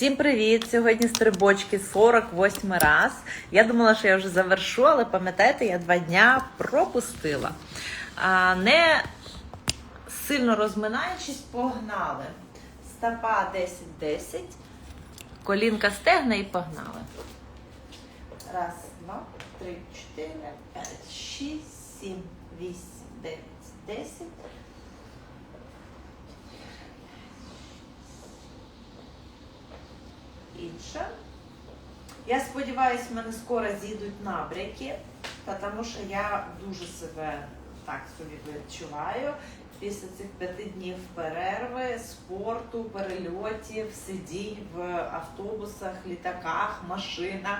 Всім привіт! Сьогодні стрибочки 48 раз. Я думала, що я вже завершу, але пам'ятаєте, я два дня пропустила. Не сильно розминаючись, погнали. Стопа 10-10, колінка стегна і погнали. Раз, два, три, чотири, п'ять, шість, сім, вісім, дев'ять, десять. Інша. Я сподіваюся, в мене скоро зійдуть набряки, тому що я дуже себе так собі відчуваю. Після цих п'яти днів перерви, спорту, перельотів, сидінь в автобусах, літаках, машинах,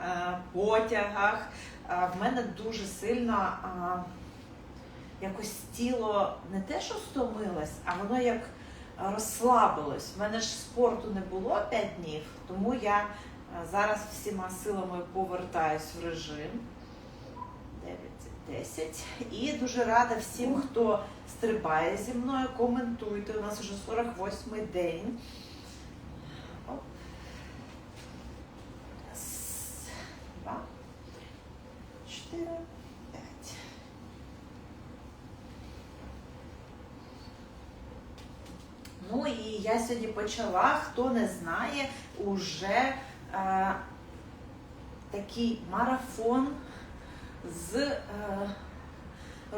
е, потягах. Е, В мене дуже сильно е, якось тіло не те, що стомилось, а воно як розслабилось. У мене ж спорту не було 5 днів, тому я е, зараз всіма силами повертаюсь в режим. 9, 10. І дуже рада всім, хто стрибає зі мною. Коментуйте. У нас вже 48 день. Оп. Раз, два, чотири, п'ять. Ну і я сьогодні почала, хто не знає, уже е, такий марафон з е,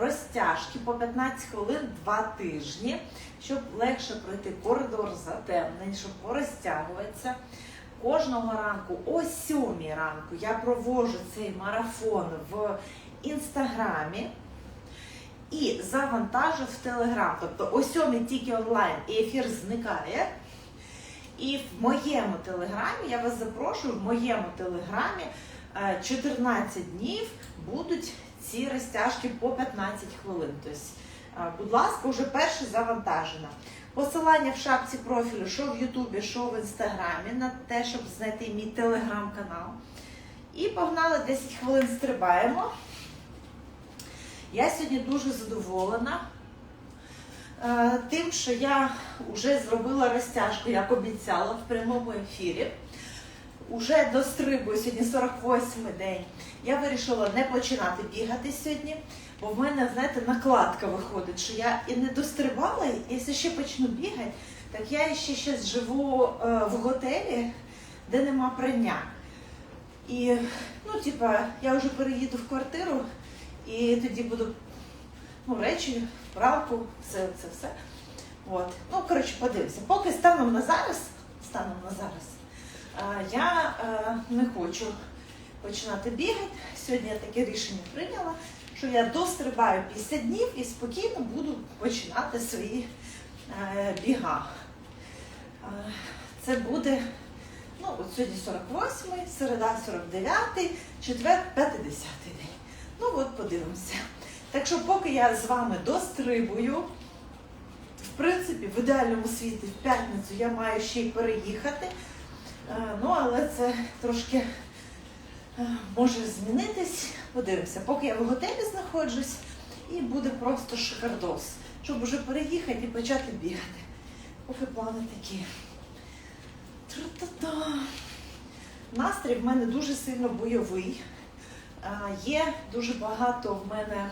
розтяжки по 15 хвилин 2 тижні, щоб легше пройти коридор затемнень, щоб порозтягуватися. Кожного ранку, о 7 ранку, я проводжу цей марафон в інстаграмі і завантажу в Телеграм. Тобто о 7 тільки онлайн і ефір зникає. І в моєму телеграмі я вас запрошую, в моєму телеграмі е, 14 днів будуть ці розтяжки по 15 хвилин. Тобто, е, будь ласка, вже перше завантажено. Посилання в шапці профілю, що в Ютубі, що в інстаграмі, на те, щоб знайти мій телеграм-канал. І погнали 10 хвилин стрибаємо. Я сьогодні дуже задоволена е, тим, що я вже зробила розтяжку, як обіцяла в прямому ефірі. Уже дострибую сьогодні 48 день. Я вирішила не починати бігати сьогодні, бо в мене, знаєте, накладка виходить, що я і не дострибала, і якщо ще почну бігати, так я ще щас живу е, в готелі, де нема прання. І, ну, типа, я вже переїду в квартиру, і тоді буду ну, речі, пралку, все це все. От. Ну, коротше, подивимося. Поки станом на зараз, станом на зараз, я е, не хочу починати бігати. Сьогодні я таке рішення прийняла, що я дострибаю 50 днів і спокійно буду починати свої е, біга. Це буде, ну, от сьогодні 48-й, середа 49-й, четвер 50-й день. Ну от подивимося. Так що, поки я з вами дострибую, в принципі, в ідеальному світі в п'ятницю я маю ще й переїхати. Е, Ну, але це трошки е, може змінитись. Подивимося, поки я в готелі знаходжусь, і буде просто шикардос, щоб уже переїхати і почати бігати. Поки плани такі. Тра-та-та. Настрій в мене дуже сильно бойовий. Є дуже багато в мене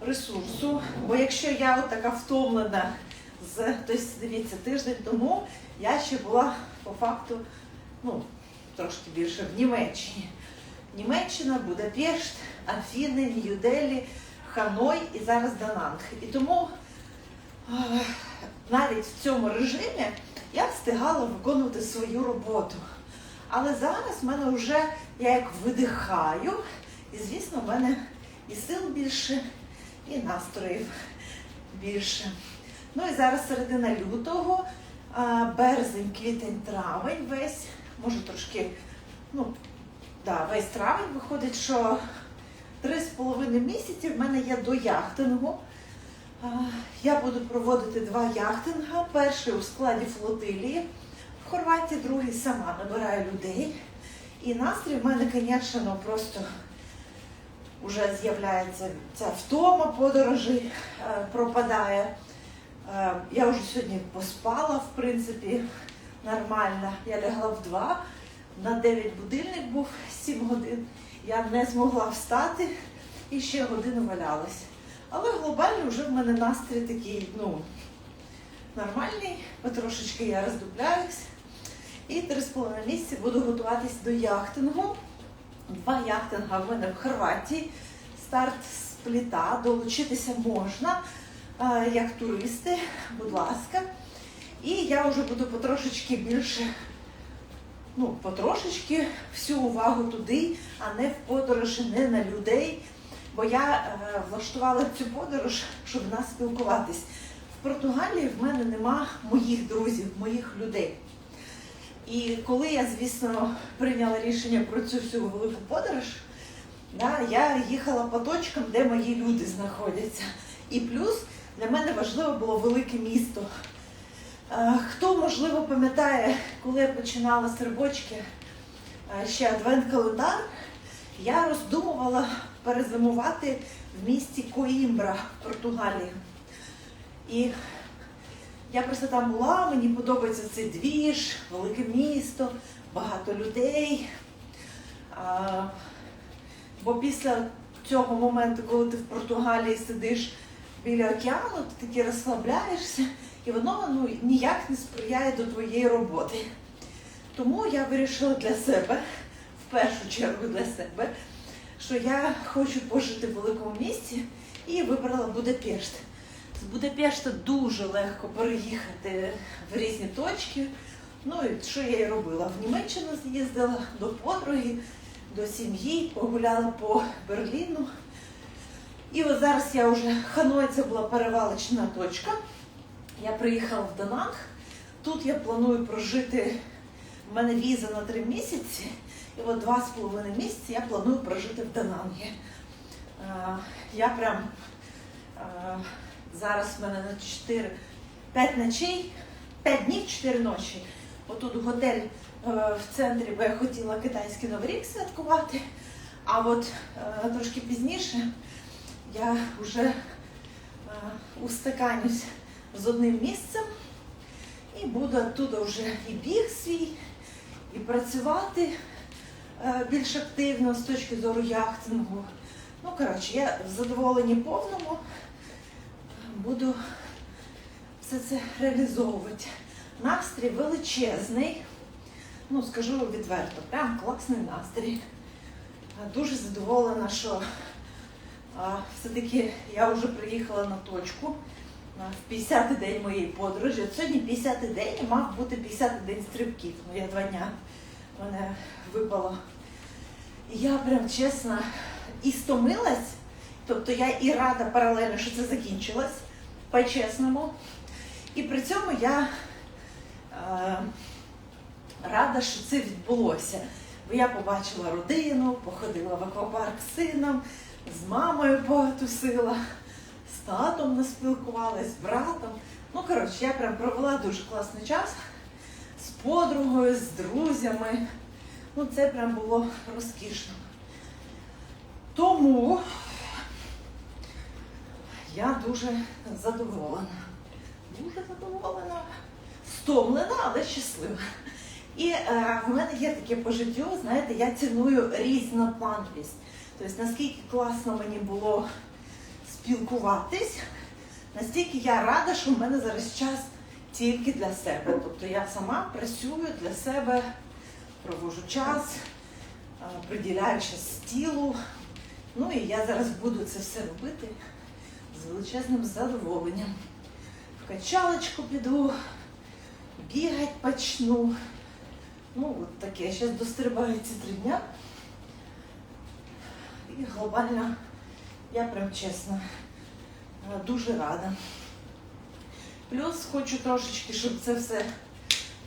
ресурсу, бо якщо я от така втомлена з тобто, дивіться, тиждень тому я ще була по факту ну, трошки більше в Німеччині. Німеччина, Будапешт, Афіни, Нью-Делі, Ханой і зараз Дананг. І тому навіть в цьому режимі я встигала виконувати свою роботу. Але зараз в мене вже я як видихаю, і звісно, в мене і сил більше, і настроїв більше. Ну і зараз середина лютого, березень, квітень, травень весь, може трошки, ну, да, весь травень виходить, що три з половиною місяці в мене є до яхтингу. Я буду проводити два яхтинга. Перший у складі флотилії в Хорватії, другий сама набираю людей. І настрій в мене, звісно, просто вже з'являється ця втома подорожі, е, пропадає. Е, Я вже сьогодні поспала, в принципі, нормальна. Я лягла в 2, на 9 будильник був 7 годин. Я не змогла встати і ще годину валялась. Але глобально вже в мене настрій такий, ну, нормальний, потрошечки я роздупляюсь. І три з половиною місяці буду готуватись до яхтингу. Два яхтинга в мене в Хорватії. Старт з пліта, долучитися можна, е, як туристи, будь ласка. І я вже буду потрошечки більше, ну, потрошечки всю увагу туди, а не в подорожі, не на людей. Бо я е, влаштувала цю подорож, щоб нас спілкуватись. В Португалії в мене нема моїх друзів, моїх людей. І коли я, звісно, прийняла рішення про цю всю велику подорож, да, я їхала по точкам, де мої люди знаходяться. І плюс для мене важливо було велике місто. Хто, можливо, пам'ятає, коли я починала з рибочки ще адвент-календар, я роздумувала перезимувати в місті Коімбра в Португалії. І я просто там була, мені подобається цей двіж, велике місто, багато людей. А, бо після цього моменту, коли ти в Португалії сидиш біля океану, ти таки розслабляєшся, і воно ну, ніяк не сприяє до твоєї роботи. Тому я вирішила для себе, в першу чергу для себе, що я хочу пожити в великому місті і вибрала Будапешт. З Будапешта дуже легко переїхати в різні точки. Ну і що я і робила? В Німеччину з'їздила до подруги, до сім'ї, погуляла по Берліну. І от зараз я вже Ханой це була перевалочна точка. Я приїхала в Дананг. Тут я планую прожити. У мене віза на три місяці, і от два з половиною місяці я планую прожити в Данангі. Е, Я прям е, зараз в мене на 4, 5 ночей, 5 днів, 4 ночі. Отут готель е, в центрі, бо я хотіла китайський новий рік святкувати. А от е, трошки пізніше я вже е, устаканюсь з одним місцем і буду оттуда вже і біг свій, і працювати більш активно з точки зору яхтингу. Ну, коротше, я в задоволенні повному буду все це реалізовувати. Настрій величезний. Ну, скажу відверто, прям класний настрій. Дуже задоволена, що все-таки я вже приїхала на точку в 50-й день моєї подорожі. Сьогодні 50-й день і мав бути 50-й день стрибків. Ну, я два дня мене випало. І я прям чесно і стомилась. Тобто я і рада паралельно, що це закінчилось, по-чесному. І при цьому я е, рада, що це відбулося. Бо я побачила родину, походила в аквапарк з сином, з мамою потусила, з татом не спілкувалась, з братом. Ну, коротше, я прям провела дуже класний час з подругою, з друзями. Ну, це прям було розкішно. Тому я дуже задоволена. Дуже задоволена, стомлена, але щаслива. І е, в мене є таке по життю, знаєте, я ціную різноплановість. Тобто, наскільки класно мені було спілкуватись, настільки я рада, що в мене зараз час тільки для себе. Тобто я сама працюю для себе, провожу час, е, приділяю час тілу. Ну і я зараз буду це все робити з величезним задоволенням. В качалочку піду, бігати почну. Ну, от таке. Зараз дострибаю ці три дня. І глобально, я прям чесно, дуже рада. Плюс хочу трошечки, щоб це все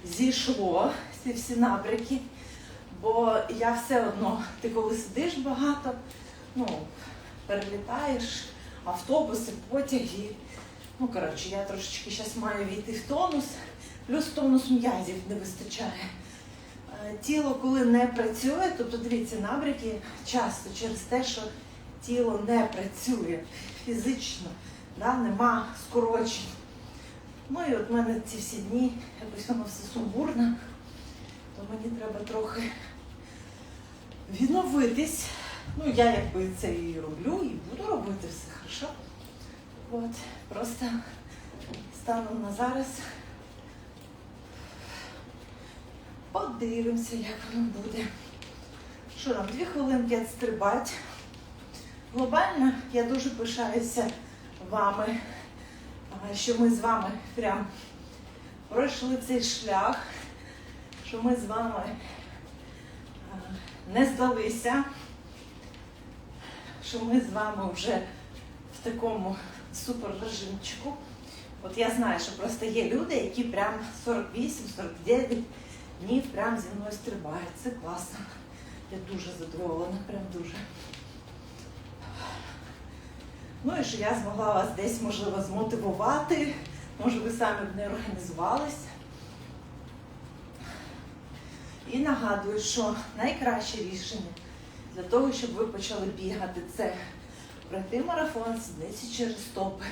зійшло, ці всі набряки. Бо я все одно, ти коли сидиш багато, ну, перелітаєш, автобуси, потяги. Ну, коротше, я трошечки зараз маю війти в тонус, плюс тонус м'язів не вистачає. Е, Тіло, коли не працює, тобто дивіться, набряки часто через те, що тіло не працює фізично, да, нема скорочень. Ну і от в мене ці всі дні, якось воно все сумбурно, то мені треба трохи відновитись. Ну, я якби це і роблю, і буду робити все хорошо. От, просто станом на зараз. Подивимося, як воно буде. Що там, дві хвилинки відстрибать. Глобально я дуже пишаюся вами, що ми з вами прям пройшли цей шлях, що ми з вами не здалися, що ми з вами вже в такому супер режимчику. От я знаю, що просто є люди, які прям 48-49 днів прям зі мною стрибають. Це класно. Я дуже задоволена, прям дуже. Ну і що я змогла вас десь, можливо, змотивувати. Може, ви самі б не організувались. І нагадую, що найкраще рішення для того, щоб ви почали бігати, це пройти марафон, сідниці через стопи,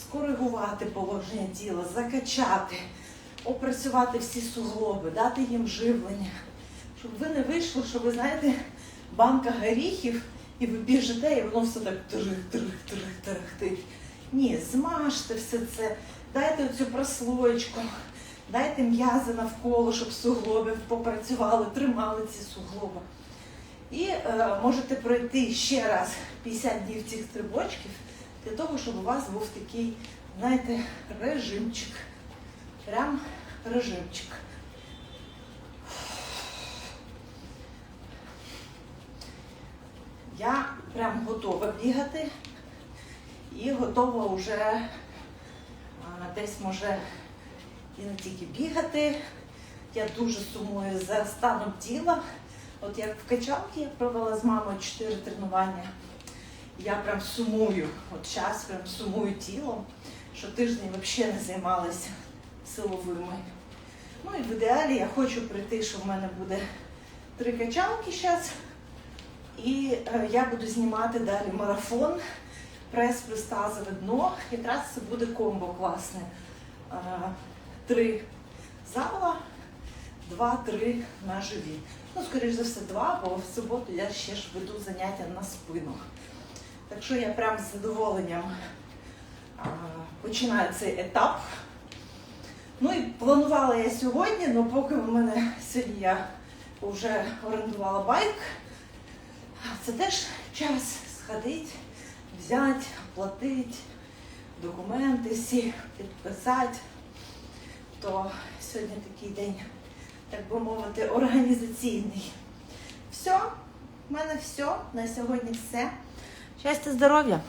скоригувати положення тіла, закачати, опрацювати всі суглоби, дати їм живлення, щоб ви не вийшли, що ви знаєте, банка горіхів, і ви біжите, і воно все так трих-трих-трих-трих-трих. Ні, змажте все це, дайте оцю прослоєчку, дайте м'язи навколо, щоб суглоби попрацювали, тримали ці суглоби. І е, можете пройти ще раз 50 днів цих стрибочків для того, щоб у вас був такий, знаєте, режимчик. Прям режимчик. Я прям готова бігати і готова вже а, десь може і не тільки бігати. Я дуже сумую за станом тіла. От як в качалці я провела з мамою 4 тренування. Я прям сумую. От зараз прям сумую тілом, що тиждень взагалі не займалася силовими. Ну і в ідеалі я хочу прийти, що в мене буде три качалки зараз. І е, я буду знімати далі марафон, прес плюс тазове дно. Якраз це буде комбо класне. Е, Три зала, два-три на живі. Ну, скоріш за все, два, бо в суботу я ще ж веду заняття на спину. Так що я прям з задоволенням а, починаю цей етап. Ну і планувала я сьогодні, але поки в мене сьогодні я вже орендувала байк, це теж час сходити, взяти, оплатити, документи всі підписати. То сьогодні такий день, так би мовити, організаційний. Все, в мене все. На сьогодні все. Щастя, здоров'я!